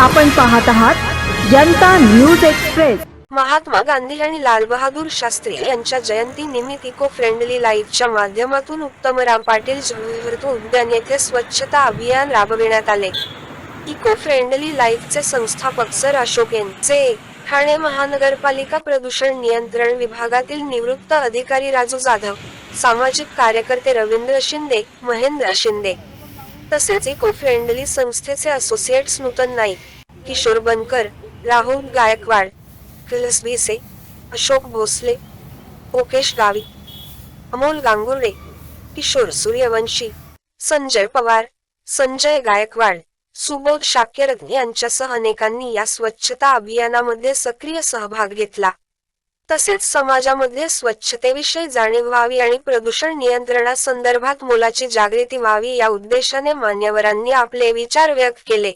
आपण पाहत आहात जनता न्यूज एक्सप्रेस. महात्मा गांधी आणि लालबहादूर शास्त्री यांच्या जयंती निमित्त इको फ्रेंडली लाईफच्या माध्यमातून उत्तमराम पाटील उद्यान येथे स्वच्छता अभियान राबविण्यात आले. इको फ्रेंडली लाईफचे संस्थापक सर अशोक यांचे ठाणे महानगरपालिका प्रदूषण नियंत्रण विभागातील निवृत्त अधिकारी राजू जाधव सामाजिक कार्यकर्ते रवींद्र शिंदे महेंद्र शिंदे तसेच इको फ्रेंडली संस्थेचे असोसिएट्स नूतन नाईक किशोर बनकर राहुल गायकवाड फिलस भिसे अशोक भोसले ओकेश गावी अमोल गांगुर्डे किशोर सूर्यवंशी संजय पवार संजय गायकवाड सुबोध शाक्यरत्न यांच्यासह अनेकांनी या स्वच्छता अभियानामध्ये सक्रिय सहभाग घेतला. तसेच समाजामध्ये स्वच्छतेविषयी जाणीव व्हावी आणि प्रदूषण नियंत्रणासंदर्भात मुलाची जागृती व्हावी या उद्देशाने मान्यवरांनी आपले विचार व्यक्त केले.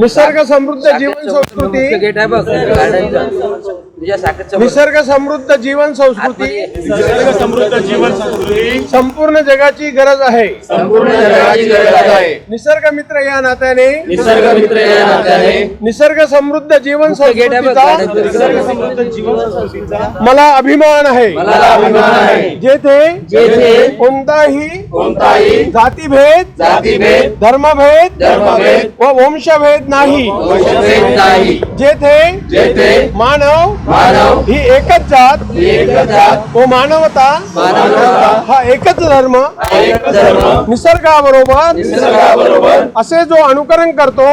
निसर्ग समृद्ध जीवन संस्कृती. गेट आहे बघ. गार्डनचं तुझ्या साखरचं निसर्ग समृद्ध जीवन संस्कृती. निसर्ग समृद्ध जीवन संस्कृती. संपूर्ण जगाची गरज आहे. संपूर्ण जगाची गरज आहे. निसर्ग मित्र या नात्याने. निसर्ग मित्र या नात्याने. निसर्ग समृद्ध जीवन गेट आहे बघ. संस्कृतीचा निसर्ग समृद्ध जीवन संस्कृतीचा मला अभिमान आहे. मला अभिमान आहे. जेथे जेथे कोणताही कोणताही जातीभेद जातीभेद धर्मभेद धर्मभेद व वंशभेद नाही. जेथे मानव मानव ही एकच जात व मानवता हा एकच धर्म निसर्गाबरोबर असे जो अनुकरण करतो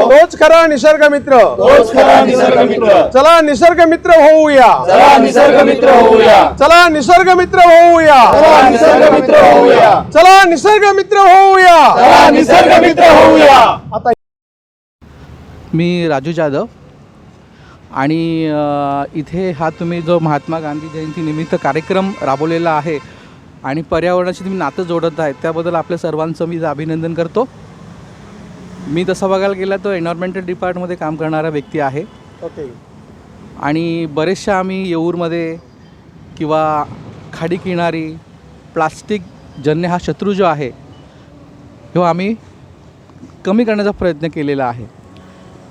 तोच खरा निसर्ग मित्र चला निसर्ग मित्र होऊया. चला निसर्ग मित्र होऊया. चला निसर्ग मित्र होऊया. चला निसर्ग मित्र होऊया. चला निसर्ग मित्र होऊया. चला निसर्ग मित्र होऊया. आता मी राजू जाधव. आणि इथे हा तुम्ही जो महात्मा गांधी जयंतीनिमित्त कार्यक्रम राबवलेला आहे आणि पर्यावरणाशी तुम्ही नातं जोडत आहे त्याबद्दल आपल्या सर्वांचं मी अभिनंदन करतो. मी तसं बघायला गेला तर एन्व्हायरमेंटल डिपार्टमध्ये काम करणारा व्यक्ती आहे. ओके. आणि बरेचशा आम्ही येऊरमध्ये किंवा खाडी किनारी प्लास्टिक जन्य हा शत्रू जो आहे तो आम्ही कमी करण्याचा प्रयत्न केलेला आहे.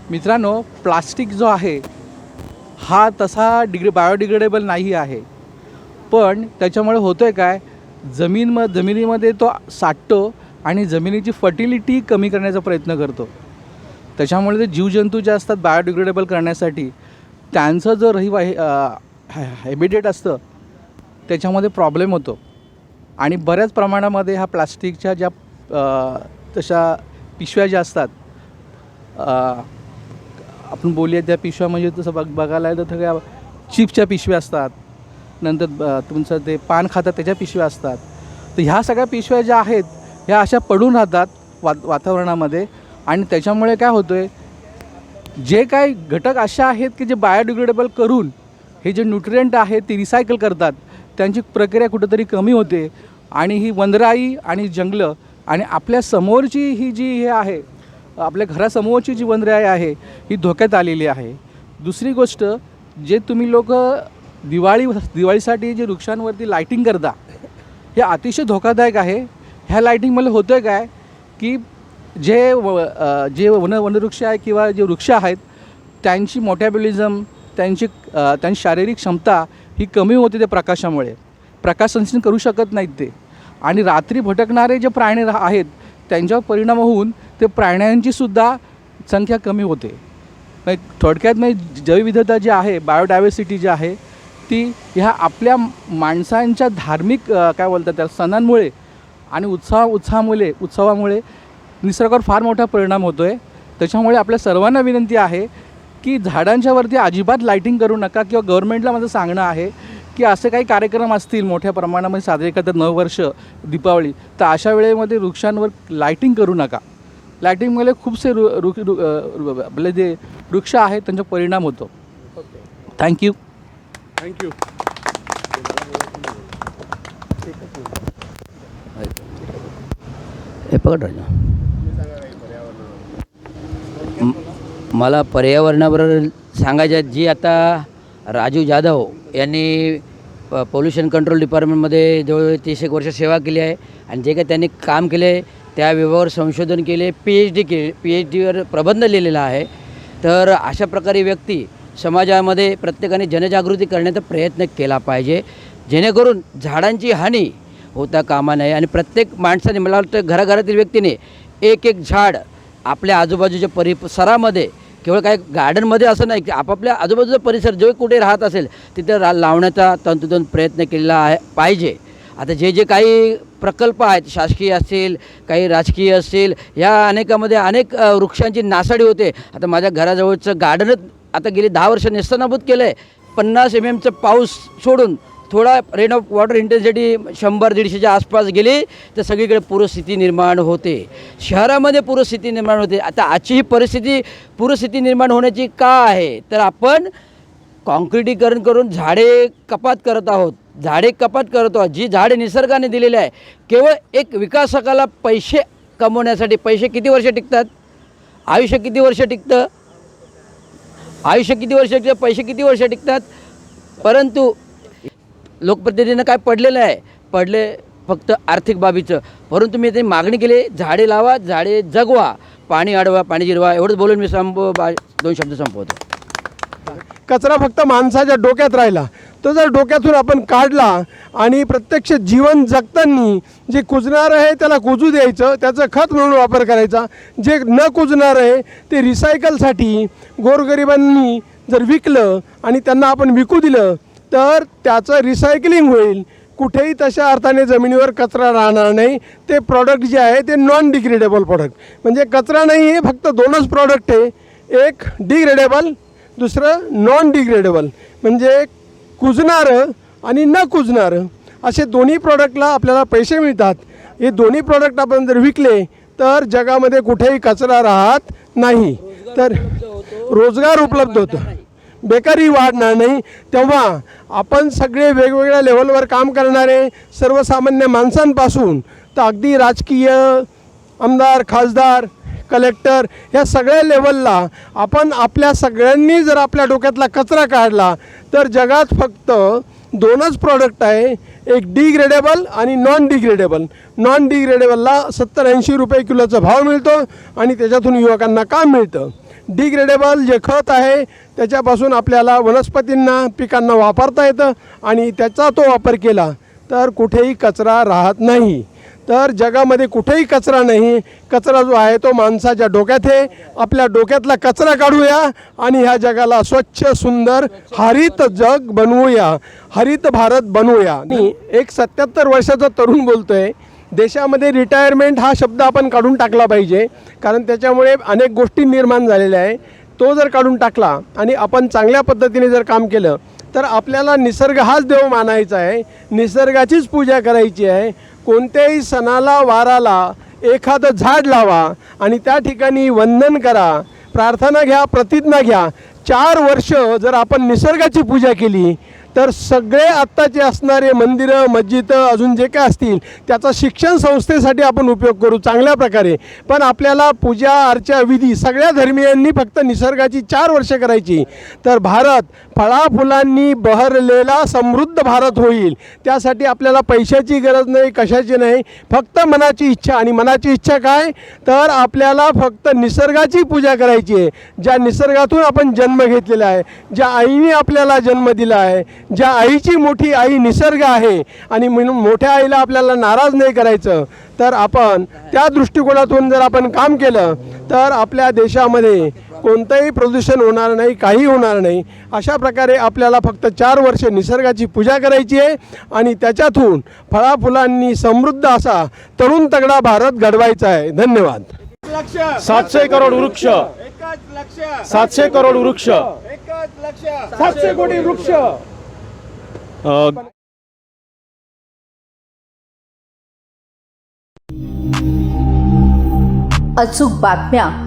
मित्रांनो प्लास्टिक जो आहे हा तसा डिग्रे बायोडिग्रेडेबल नाही आहे. पण त्याच्यामुळे होतं आहे काय? जमीन म जमिनीमध्ये तो साठतो आणि जमिनीची फर्टिलिटी कमी करण्याचा प्रयत्न करतो. त्याच्यामुळे ते जीवजंतू जे असतात बायोडिग्रेडेबल करण्यासाठी त्यांचं जो रहिवा हॅबिटेट असतं त्याच्यामध्ये प्रॉब्लेम होतो. आणि बऱ्याच प्रमाणामध्ये ह्या प्लास्टिकच्या ज्या तशा पिशव्या ज्या असतात आपण बोलूया त्या पिशव्या म्हणजे तसं बघ बघायला तर सगळ्या चिप्सच्या पिशव्या असतात. नंतर तुमचं ते पान खातात त्याच्या पिशव्या असतात. तर ह्या सगळ्या पिशव्या ज्या आहेत ह्या अशा पडून राहतात वा वातावरणामध्ये आणि त्याच्यामुळे काय होतं आहे जे काही घटक अशा आहेत की जे बायोडिग्रेडेबल करून हे जे न्यूट्रियंट आहेत ते रिसायकल करतात त्यांची प्रक्रिया कुठंतरी कमी होते आणि ही वनराई आणि जंगलं आणि आपल्या समोरची ही जी हे आहे आपल्या घरासमोरची जी वनराई आहे ही धोक्यात आलेली आहे. दुसरी गोष्ट जे तुम्ही लोक दिवाळी दिवाळीसाठी जे वृक्षांवरती लाईटिंग करता हे अतिशय धोकादायक आहे. ह्या लाईटिंगमध्ये होतं आहे काय की जे व जे वन वनवृक्ष आहे किंवा जे वृक्ष आहेत त्यांची मोटॅबिलिझम त्यांची त्यांची शारीरिक क्षमता ही कमी होते त्या प्रकाशामुळे. प्रकाश संश्लेषण करू शकत नाहीत ते. आणि रात्री भटकणारे जे प्राणी रा- आहेत त्यांच्यावर परिणाम होऊन ते प्राण्यांचीसुद्धा संख्या कमी होते. म्हणजे थोडक्यात म्हणजे जैवविधता जी आहे बायोडायव्हर्सिटी जी आहे ती ह्या आपल्या माणसांच्या धार्मिक काय बोलतात त्या सणांमुळे आणि उत्साह उत्साहामुळे उत्सवामुळे निसर्गावर फार मोठा परिणाम होतो आहे त्याच्यामुळे आपल्या सर्वांना विनंती आहे की झाडांच्यावरती अजिबात लाईटिंग करू नका किंवा गव्हर्नमेंटला माझं सांगणं आहे की असे काही कार्यक्रम असतील मोठ्या प्रमाणामध्ये साजरे करतात नववर्ष दीपावली तर अशा वेळेमध्ये वृक्षांवर लाईटिंग करू नका. लाईटिंगमुळे खूपसे रु रु आपले जे वृक्ष आहेत त्यांचा परिणाम होतो. थँक्यू थँक्यू हे पकड राजा. मला पर्यावरणाबरोबर सांगायचं जी आता राजू जाधव यांनी प पोल्युशन कंट्रोल डिपार्टमेंटमध्ये जवळजवळ तीस एक वर्ष सेवा केली आहे. आणि जे काही त्यांनी काम केले त्या विभागावर संशोधन केले पी एच डी केले पी एच डीवर प्रबंध लिहिलेला आहे. तर अशा प्रकारे व्यक्ती समाजामध्ये प्रत्येकाने जनजागृती करण्याचा प्रयत्न केला पाहिजे. जेणेकरून झाडांची हानी होता कामा नये. आणि प्रत्येक माणसाने मला वाटतं घराघरातील व्यक्तीने एक एक झाड आपल्या आजूबाजूच्या परिसरामध्ये केवळ काय गार्डनमध्ये असं नाही की आपापल्या आजूबाजूचा परिसर जो कुठे राहत असेल तिथे रा लावण्याचा तंतुतंत प्रयत्न केलेला आहे पाहिजे. आता जे जे काही प्रकल्प आहेत शासकीय असतील काही राजकीय असतील या अनेकामध्ये अनेक वृक्षांची नासाडी होते. आता माझ्या घराजवळचं गार्डनच आता गेली दहा वर्ष नेस्तनाबूत केलं आहे पन्नास एम एमचं पाऊस सोडून थोडा रेन ऑफ वॉटर इंटेन्सिटी शंभर दीडशेच्या आसपास गेली तर सगळीकडे पूरस्थिती निर्माण होते. शहरामध्ये पूरस्थिती निर्माण होते. आता आजची ही परिस्थिती पूरस्थिती निर्माण होण्याची का आहे? तर आपण कॉन्क्रिटीकरण करून झाडे कपात करत आहोत. झाडे कपात करत आहोत. जी झाडे निसर्गाने दिलेली आहे केवळ एक विकासकाला पैसे कमवण्यासाठी पैसे किती वर्ष टिकतात? आयुष्य किती वर्ष टिकतं? आयुष्य किती वर्ष टिकतं? पैसे किती वर्ष टिकतात? परंतु लोकप्रतिनिधीनं काय पडलेलं आहे? पडले फक्त आर्थिक बाबीचं. परंतु मी ते मागणी केली झाडे लावा झाडे जगवा पाणी अडवा पाणी जिरवा एवढंच बोलून मी संप बा दोन शब्द संपवतो. कचरा फक्त माणसाच्या डोक्यात राहिला. तो जर डोक्यातून आपण काढला आणि प्रत्यक्ष जीवन जगताना जे कुजणार आहे त्याला कुजू द्यायचं त्याचं खत म्हणून वापर करायचा. जे न कुजणार आहे ते रिसायकलसाठी गोरगरिबांनी जर विकलं आणि त्यांना आपण विकू दिलं तर त्याचं रिसायकलिंग होईल. कुठेही तशा अर्थाने जमिनीवर कचरा राहणार नाही. ते प्रॉडक्ट जे आहे ते नॉन डिग्रेडेबल प्रॉडक्ट म्हणजे कचरा नाही आहे फक्त दोनच प्रॉडक्ट आहे. एक डिग्रेडेबल दुसरं नॉन डिग्रेडेबल म्हणजे कुजणारं आणि न कुजणारं. असे दोन्ही प्रॉडक्टला आपल्याला पैसे मिळतात. हे दोन्ही प्रॉडक्ट आपण जर विकले तर जगामध्ये कुठेही कचरा राहत नाही. तर रोजगार उपलब्ध होतं. बेकारी वाढणार नाही. तेव्हा आपण सगळे वेगवेगळ्या लेवलवर काम करणारे सर्वसामान्य माणसांपासून तर अगदी राजकीय आमदार खासदार कलेक्टर या सगळ्या लेवलला आपण आपल्या सगळ्यांनी जर आपल्या डोक्यातला कचरा काढला तर जगात फक्त दोनच प्रॉडक्ट आहे. एक डिग्रेडेबल आणि नॉन डिग्रेडेबल नॉन डिग्रेडेबलला सत्तर ऐंशी रुपये किलोचा भाव मिळतो आणि त्याच्यातून युवकांना काम मिळतं. डिग्रेडेबल जे खत आहे त्याच्यापासून आपल्याला वनस्पतींना पिकांना वापरता येतं आणि त्याचा तो वापर केला तर कुठेही कचरा राहत नाही. तर जगामध्ये कुठेही कचरा नाही. कचरा जो आहे तो माणसाच्या डोक्यात आहे. आपल्या डोक्यातला कचरा काढूया आणि ह्या जगाला स्वच्छ सुंदर हरित जग बनवूया. हरित भारत बनवूया. मी एक सत्याहत्तर वर्षाचा तरुण बोलतो आहे देशामध्ये रिटायरमेंट हा शब्द आपण काढून टाकला पाहिजे. कारण त्याच्यामुळे अनेक गोष्टी निर्माण झालेल्या आहे. तो जर काढून टाकला आणि आपण चांगल्या पद्धतीने जर काम केलं तर आपल्याला निसर्ग हाच देव मानायचा आहे. निसर्गाचीच पूजा करायची आहे. कोणत्याही सणाला वाराला एखादं झाड लावा आणि त्या ठिकाणी वंदन करा. प्रार्थना घ्या प्रतिज्ञा घ्या. चार वर्ष जर आपण निसर्गाची पूजा केली तर सगळे आत्ताचे असणारे मंदिरं मस्जिदं अजून जे काय असतील त्याचा शिक्षण संस्थेसाठी आपण उपयोग करू चांगल्या प्रकारे. पण आपल्याला पूजा अर्चा विधी सगळ्या धर्मियांनी फक्त निसर्गाची चार वर्ष करायची. तर भारत फळाफुलांनी बहरलेला समृद्ध भारत होईल. त्यासाठी आपल्याला पैशाची गरज नाही कशाची नाही फक्त मनाची इच्छा. आणि मनाची इच्छा काय? तर आपल्याला फक्त निसर्गाची पूजा करायची आहे. ज्या निसर्गातून आपण जन्म घेतलेला आहे ज्या आईने आपल्याला जन्म दिला आहे ज्या आईची मोठी आई निसर्ग आहे आणि म्हणून मोठ्या आईला आपल्याला नाराज नाही करायचं तर आपण त्या दृष्टिकोनातून जर आपण काम केलं तर आपल्या देशामध्ये कोणतंही प्रदूषण होणार नाही काही होणार नाही अशा प्रकारे आपल्याला फक्त चार वर्ष निसर्गाची पूजा करायची आहे आणि त्याच्यातून फळाफुलांनी समृद्ध असा तरुण तगडा भारत घडवायचा आहे. धन्यवाद. सातशे करोड वृक्ष. सातशे करोड वृक्ष. सातशे कोटी वृक्ष. अ, अचूक बातम्या